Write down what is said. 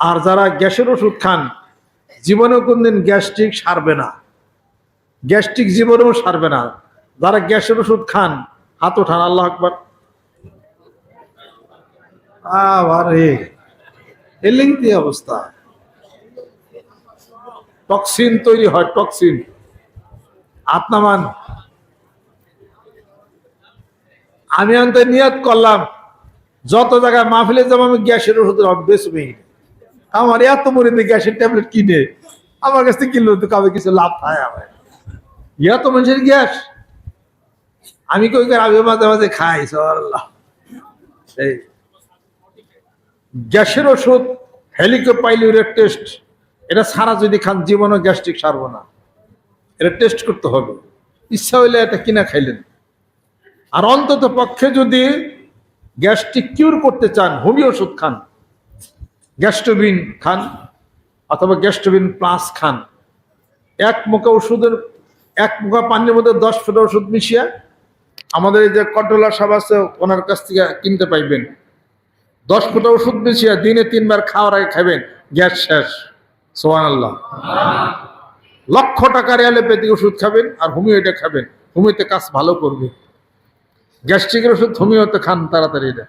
আর যারা গ্যাসের ওষুধ খান জীবনেও কোনদিন গ্যাস্ট্রিক সারবে না। গ্যাস্ট্রিক জীবনেও সারবে না। যারা গ্যাসের ওষুধ খান হাত ওঠান আল্লাহ আকবর। আরে এলিংতি অবস্থা। টক্সিন তৈরি হয় টক্সিন। আত্মামান। আমি অন্ত নিয়ত করলাম যত জায়গায় মাহফিলে যাব আমি গ্যাসের ওষুধ বেসবেই আমার এত মরিতে গ্যাসের ট্যাবলেট কিনে, আমার কাছ থেকে কিনলো তো কাউকে কিছু লাভ পায় আমার। ইয়া তো মানুষের গ্যাস। আমি কই আমি মাঝে মাঝে খাই গ্যাসের ওষুধ হেলিকোপাইলিউরের টেস্ট এটা সারা যদি খান, জীবনও গ্যাস্ট্রিক সারবো না। এটা টেস্ট করতে হবে। ইচ্ছা হইলে এটা কিনা খাইলেন। আর অন্তত পক্ষে যদি গ্যাস্ট্রিক কিউর করতে চান, হোমিও ওষুধ খান। গ্যাস্ট্রোবিন খান অথবা গ্যাস্ট্রোবিন প্লাস খান। এক মুখা ওষুধের, এক মুখা পানির মধ্যে দশ ফোঁটা ওষুধ মিশিয়ে আমাদের এই যে কন্ট্রোলার সাহেব আছে, ওনার কাছ থেকে কিনতে পাইবেন। দশ ফোঁটা ওষুধ মিশিয়ে দিনে তিনবার খাওয়ার আগে খাবেন গ্যাস শেষ। সোহান আল্লাহ লক্ষ টাকার অ্যালোপ্যাথিক ওষুধ খাবেন আর হোমিওটা খাবেন। হোমিওতে কাজ ভালো করবে। গ্যাস্ট্রিকের ওষুধ হোমিওতে খান তাড়াতাড়ি এটা।